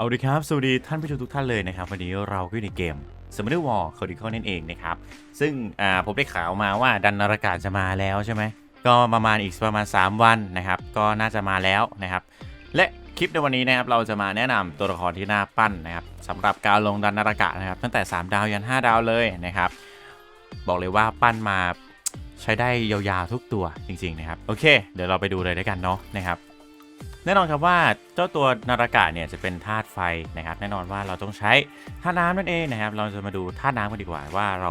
เอาดีครับ สวัสดีท่านผู้ชมทุกท่านเลยนะครับ วันนี้เราก็อยู่ในเกม s u m m e r War c o d i c a l นั่นเองนะครับ ซึ่งผมได้ข่าวมาว่าดันนารากาศจะมาแล้วใช่ไหม ก็ประมาณอีกประมาณ 3 วันนะครับ ก็น่าจะมาแล้วนะครับ และคลิปในวันนี้นะครับเราจะมาแนะนำตัวละครที่น่าปั้นนะครับสำหรับการลงดันนารากาศนะครับ ตั้งแต่ 3 ดาวยัน 5 ดาวเลยนะครับ บอกเลยว่าปั้นมาใช้ได้ยาวๆทุกตัวจริงๆนะครับ โอเค เดี๋ยวเราไปดูเลยด้วยกันเนาะนะครับ แน่นอนครับว่าเจ้าตัวนารากะเนี่ยจะเป็นธาตุไฟนะครับ แน่นอนว่าเราต้องใช้ธาตุน้ำนั่นเองนะครับ เราจะมาดูธาตุน้ำกันดีกว่าว่าเรา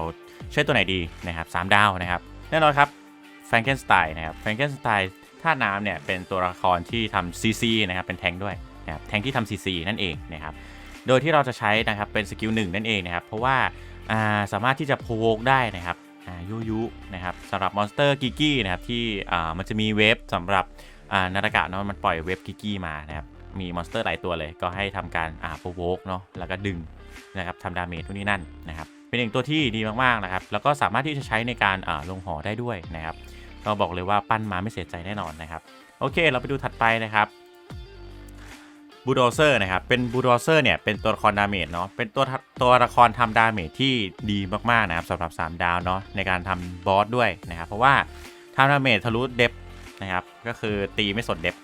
ใช้ตัวไหนดีนะครับสามดาวนะครับ แน่นอนครับแฟรงเกนสไตน์นะครับแฟรงเกนสไตน์ธาตุน้ำเนี่ยเป็นตัวละครที่ทำซีซีนะครับเป็นแทงค์ด้วยนะครับแทงค์ที่ทำซีซีนั่นเองนะครับโดยที่เราจะใช้นะครับเป็นสกิลหนึ่งนั่นเองนะครับ เพราะว่าสามารถที่จะโพกได้นะครับยุยุนะครับสำหรับมอนสเตอร์กิกกี้นะครับที่มันจะมีเวฟสำหรับ อ่านารากะเนาะมันปล่อยเว็บกิกกี้มานะครับมีมอนสเตอร์หลายตัวเลยก็ให้ทำการอ่าโปรโวกเนาะแล้วก็ดึงนะครับทำดาเมจทุกนี้นั่นนะครับเป็นหนึ่งตัวที่ดีมากๆนะครับแล้วก็สามารถที่จะใช้ในการอ่าลงหอได้ด้วยนะครับก็บอกเลยว่าปั้นมาไม่เสียใจแน่นอนนะครับโอเค เราไปดูถัดไปนะครับบูโดเซอร์นะครับ เป็นบูโดเซอร์เนี่ย เป็นตัวละครดาเมจเนาะ เป็นตัวตัวละครทำดาเมจที่ดีมาก ๆ นะครับสำหรับ 3 ดาวเนาะในการทำบอสด้วยนะครับ เพราะว่าทำดาเมจทะลุเดฟ นะครับ ก็คือตีไม่สนเด็บ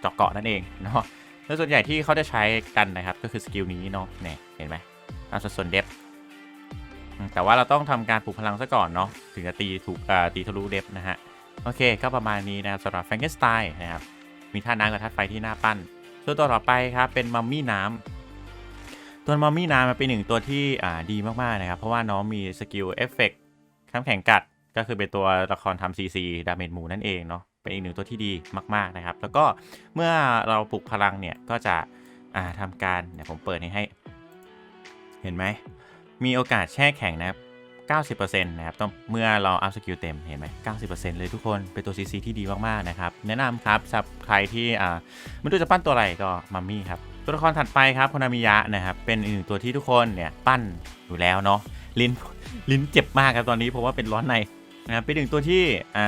เจาะเกาะนั่นเองเนาะแล้วส่วนใหญ่ที่เขาจะใช้กันนะครับ ก็คือสกิลนี้เนาะเนี่ยเห็นไหมตามสัดส่วนเด็บแต่ว่าเราต้องทำการปลุกพลังซะก่อนเนาะถึงจะตีถูกตีทะลุเด็บนะฮะโอเค ก็ประมาณนี้นะครับสำหรับแฟรงเกนสไตน์นะครับ มีท่าน้ำกับท่าไฟที่น่าปั้นตัวต่อไปครับเป็นมัมมี่น้ำตัวมัมมี่น้ำเป็นหนึ่งตัวที่อ่าดีมากๆนะครับ เพราะว่าน้องมีสกิลเอฟเฟกต์น้ำแข็งกัด ก็คือเป็นตัวละครทำซีซีดาเมจหมูนั่นเองเนาะ เป็นอีกหนึ่งตัวที่ดีมาก ๆนะครับ แล้วก็เมื่อเราปลุกพลังเนี่ยก็จะอ่าทำการเดี๋ยวผมเปิดให้ให้ เห็นไหม มีโอกาสแช่แข็งนะครับ90%นะครับต้องเมื่อเราอัพสกิลเต็มเห็นไหม90%เลยทุกคน เป็นตัว CC ที่ดีมาก ๆ นะครับ แนะนำครับสำหรับใครที่อ่าไม่รู้จะปั้นตัวอะไรก็มัมมี่ครับ ตัวละครถัดไปครับคนามิยะนะครับ เป็นอีกหนึ่งตัวที่ทุกคนเนี่ย ปั้นอยู่แล้วเนาะลิ้นลิ้นเจ็บมากครับตอนนี้เพราะว่าเป็นร้อนใน นะครับเป็นหนึ่งตัวที่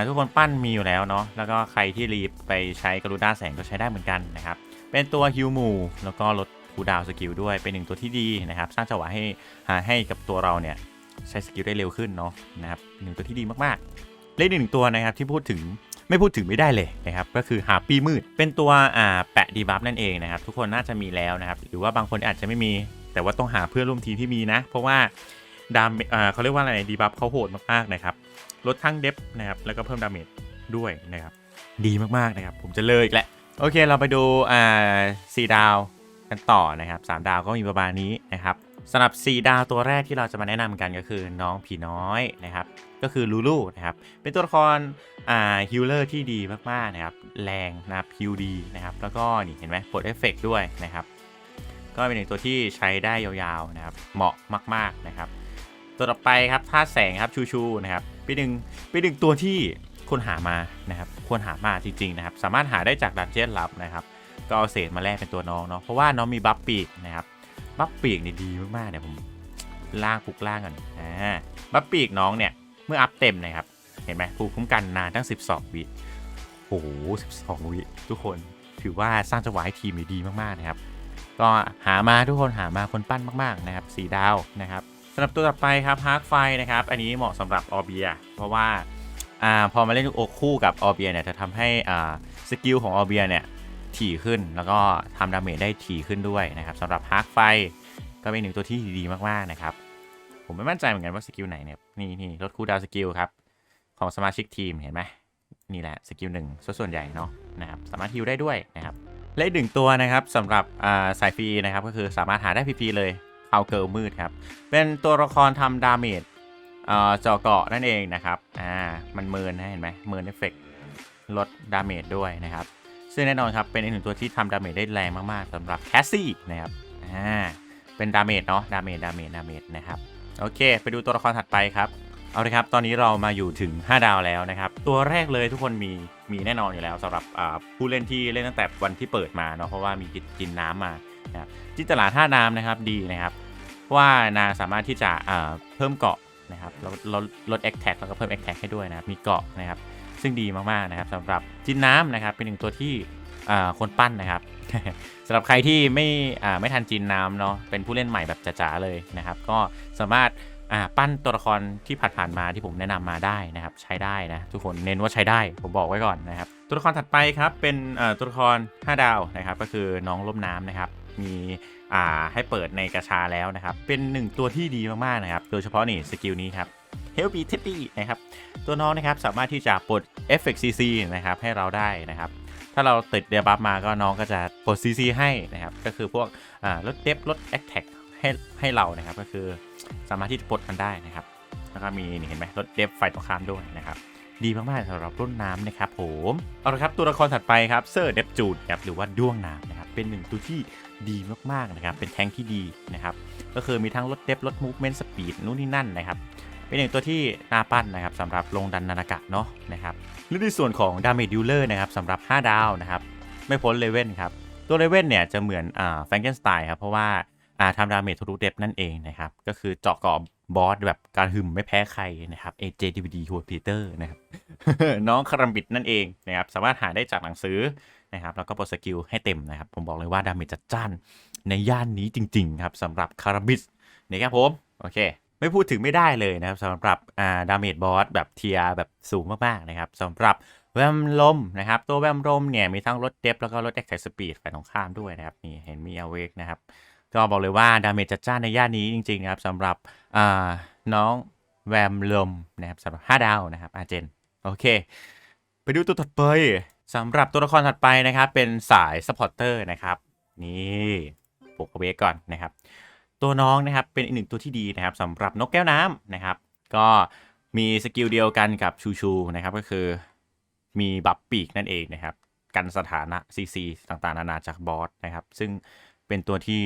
ทุกคนปั้นมีอยู่แล้วเนาะแล้วก็ใครที่รีบไปใช้กรุณาแสงก็ใช้ได้เหมือนกันนะครับเป็นตัวฮิวมูแล้วก็ลดคูดาวสกิลด้วยเป็นหนึ่งตัวที่ดีนะครับ สร้างจังหวะให้หาให้กับตัวเราเนี่ยใช้สกิลได้เร็วขึ้นเนาะนะครับหนึ่งตัวที่ดีมากๆ เลขหนึ่งตัวนะครับที่พูดถึงไม่พูดถึงไม่ได้เลยนะครับ ก็คือหาปีมืด เป็นตัวอ่าแปะดีบัฟนั่นเองนะครับ ทุกคนน่าจะมีแล้วนะครับ หรือว่าบางคนอาจจะไม่มี แต่ว่าต้องหาเพื่อนร่วมทีมที่มีนะ เพราะว่าดามอ่าเขาเรียกว่าอะไรดีบัฟเขาโหดมากๆนะครับ ลดทั้งเดฟนะครับแล้วก็เพิ่มดาเมจด้วยนะครับ ดีมากๆนะครับ ผมจะเลยอีกแหละโอเคเราไปดูอ่าสี่ดาวกันต่อนะครับสามดาวก็มีประมาณนี้นะครับสำหรับ 4 ดาวตัวแรกที่เราจะมาแนะนำกันก็คือน้องผีน้อยนะครับ ก็คือลูลูนะครับ เป็นตัวละครอ่าฮิลเลอร์ที่ดีมากๆนะครับ แรงนะครับฮิลดีนะครับ แล้วก็นี่เห็นไหมปลดเอฟเฟกด้วยนะครับ ก็เป็นหนึ่งตัวที่ใช้ได้ยาวๆนะครับ เหมาะมากๆนะครับ ตัวต่อไปครับธาตุแสงครับชูชูนะครับ เป็นหนึ่งเป็นหนึ่งตัวที่ควรหามานะครับควรหามาจริงๆนะครับ สามารถหาได้จากดันเจียนลับนะครับก็เอาเศษมาแลกเป็นตัวน้องเนาะเพราะว่าน้องมีบัฟปีกนะครับบัฟปีกนี่ดีมากๆเดี๋ยผมล่างปลุกล่างก่อนอ่าบัฟปีกน้องเนี่ยเมื่ออัพเต็มนะครับเห็นไหมภูมิคุ้มกันนานตั้ง 12 วิโอ้โห12 วิทุกคนถือว่าสร้างจังหวะให้ทีมดีมากๆนะครับ ก็หามาทุกคนหามาคนปั้นมากๆนะครับสีดาวนะครับ สำหรับตัวต่อไปครับฮาร์กไฟนะครับ อันนี้เหมาะสำหรับออเบียเพราะว่าอ่าพอมาเล่นโอคู่กับออเบียเนี่ยจะทำให้อ่าสกิลของออเบียเนี่ยถี่ขึ้นแล้วก็ทำดาเมจได้ถี่ขึ้นด้วยนะครับสำหรับฮาร์กไฟก็เป็นหนึ่งตัวที่ดีมากๆนะครับ ผมไม่มั่นใจเหมือนกันว่าสกิลไหนเนี่ยนี่นี่ลดคูลดาวสกิลครับ ของสมาชิกทีมเห็นไหมนี่แหละสกิลหนึ่งส่วนใหญ่เนาะนะครับสามารถฮิลได้ด้วยนะครับและหนึ่งตัวนะครับสำหรับสายฟรีนะครับก็คือสามารถหาได้ฟรีๆเลย เอาเกิลมืดครับ เป็นตัวละครทำดาเมจเอ่อเจาะเกาะนั่นเองนะครับ อ่า มันเมินนะเห็นไหมเมินเอฟเฟกลดดาเมจด้วยนะครับ ซึ่งแน่นอนครับ เป็นอีกหนึ่งตัวที่ทำดาเมจได้แรงมากๆสำหรับแคสซี่นะครับ อ่า เป็นดาเมจเนาะ ดาเมจ ดาเมจ ดาเมจนะครับ โอเค ไปดูตัวละครถัดไปครับ เอาเลยครับ ตอนนี้เรามาอยู่ถึง 5 ดาวแล้วนะครับ ตัวแรกเลยทุกคนมี มีแน่นอนอยู่แล้วสำหรับอ่าผู้เล่นที่เล่นตั้งแต่วันที่เปิดมาเนาะ เพราะว่ามีกินน้ำมานะครับจินตลาท่าน้ำนะครับ ดีนะครับ ว่านางสามารถที่จะเพิ่มเกาะนะครับลดลดลดแอคแท็กแล้วก็เพิ่มแอคแท็กให้ด้วยนะครับมีเกาะนะครับ ซึ่งดีมากๆนะครับสำหรับจินน้ำนะครับเป็นหนึ่งตัวที่คนปั้นนะครับสำหรับใครที่ไม่ไม่ทันจีนน้ำเนาะเป็นผู้เล่นใหม่แบบจ๋าๆเลยนะครับ ก็สามารถปั้นตัวละครที่ผ่านๆมาที่ผมแนะนำมาได้นะครับ ใช้ได้นะทุกคนเน้นว่าใช้ได้ผมบอกไว้ก่อนนะครับ ตัวละครถัดไปครับเป็นตัวละคร 5 ดาวนะครับ ก็คือน้องล่มน้ำนะครับ มี อ่าให้เปิดในกระชาแล้วนะครับ เป็นหนึ่งตัวที่ดีมากๆนะครับ โดยเฉพาะนี่สกิลนี้ครับ Help Me Teddy นะครับ ตัวน้องนะครับสามารถที่จะปลด Effect CC นะครับให้เราได้นะครับ ถ้าเราติดเดียบัฟมาก็น้องก็จะปลด CC ให้นะครับ ก็คือพวกลดเดฟลด Attack ให้ให้เรานะครับ ก็คือสามารถที่จะปลดมันได้นะครับ แล้วก็มีนี่เห็นไหมลดเดฟไฟตรงข้ามด้วยนะครับ ดีมากๆสำหรับรุ่นน้ำนะครับผม เอาละครับตัวละครถัดไปครับเซอร์เดฟจูดครับหรือว่าด้วงน้ำนะครับ เป็นหนึ่งตัวที่ดีมากๆนะครับ เป็นแทงที่ดีนะครับ ก็คือมีทั้งลดเดฟลดมูฟเมนต์สปีดนู่นนี่นั่นนะครับ เป็นหนึ่งตัวที่น่าปั้นนะครับสำหรับลงดันนานากะเนาะนะครับและในส่วนของดาเมจดิลเลอร์นะครับสำหรับ 5 ดาวนะครับ ไม่พ้นเลเว่นครับ ตัวเลเว่นเนี่ยจะเหมือนอ่าแฟรงเกนสไตน์ครับ เพราะว่าอ่าทำดาเมจทะลุเดฟนั่นเองนะครับ ก็คือเจาะเกาะบอสแบบการหึมไม่แพ้ใครนะครับ AJDVD หัวพีเตอร์นะครับน้องคารัมบิดนั่นเองนะครับ สามารถหาได้จากหนังสือ นะครับ แล้วก็ปลดสกิลให้เต็มนะครับ ผมบอกเลยว่าดาเมจจัดจ้านในย่านนี้จริง ๆ ครับสำหรับคารัมบิดนะครับผม โอเค ไม่พูดถึงไม่ได้เลยนะครับสำหรับอ่าดาเมจบอสแบบเทียแบบสูงมากๆนะครับสำหรับแวมลมนะครับ ตัวแวมลมเนี่ยมีทั้งลดเดฟแล้วก็ลดแอคแท็กสปีดฝ่ายตรงข้ามด้วยนะครับนี่เห็นมีอเวกนะครับก็บอกเลยว่าดาเมจจัดจ้านในย่านนี้จริงๆนะครับสำหรับอ่าน้องแวมลมนะครับสำหรับ 5 ดาวนะครับอาเจน โอเค ไปดูตัวถัดไป สำหรับตัวละครถัดไปนะครับ เป็นสายซัพพอร์เตอร์นะครับ นี่ปกเวกก่อนนะครับ ตัวน้องนะครับเป็นอีกหนึ่งตัวที่ดีนะครับสำหรับนกแก้วน้ำนะครับ ก็มีสกิลเดียวกันกับชูชูนะครับ ก็คือมีบัฟปีกนั่นเองนะครับ กันสถานะ CC ต่างๆ นานาจากบอสนะครับ ซึ่งเป็นตัวที่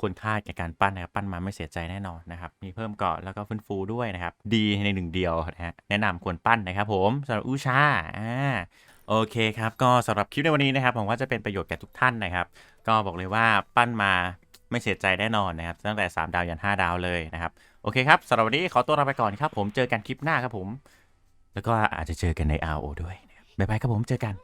ควรค่าแก่การปั้นนะครับ ปั้นมาไม่เสียใจแน่นอนนะครับ มีเพิ่มเกาะแล้วก็ฟื้นฟูด้วยนะครับ ดีในหนึ่งเดียวนะฮะแนะนำควรปั้นนะครับ ผมสำหรับอูชาอ่า โอเคครับ ก็สำหรับคลิปในวันนี้นะครับผมว่าจะเป็นประโยชน์แก่ทุกท่านนะครับ ก็บอกเลยว่าปั้นมาไม่เสียใจแน่นอนนะครับ ตั้งแต่ 3 ดาวยัน 5 ดาวเลยนะครับ โอเคครับสำหรับวันนี้ขอตัวลาไปก่อนครับ ผมเจอกันคลิปหน้าครับผม แล้วก็อาจจะเจอกันใน RO ด้วย บ๊ายบายครับผมเจอกัน